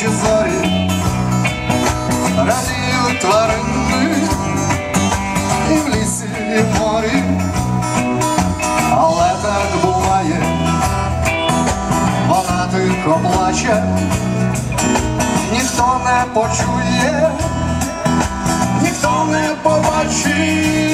найкращі зорі, радіють тварини і в лісі, і в морі, але так буває, вона тихо плаче, ніхто не почує, ніхто не побачить,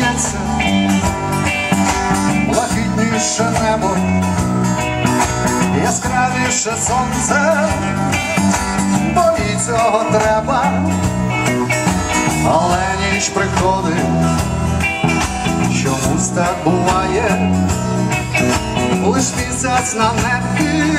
сміється, блакитніше небо, яскравіше сонце, бо їй цього треба, але ніч приходить, чомусь так буває, лиш місяць на небі,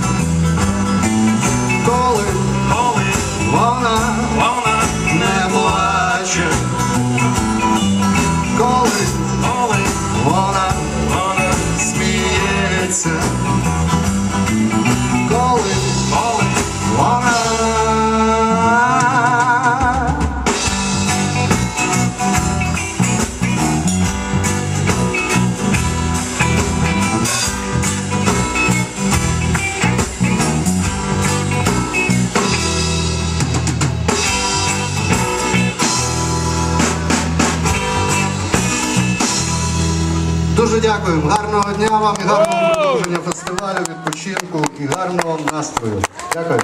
Дуже дякуємо. Гарного дня вам і гарного продовження фестивалю, відпочинку і гарного настрою. Дякую.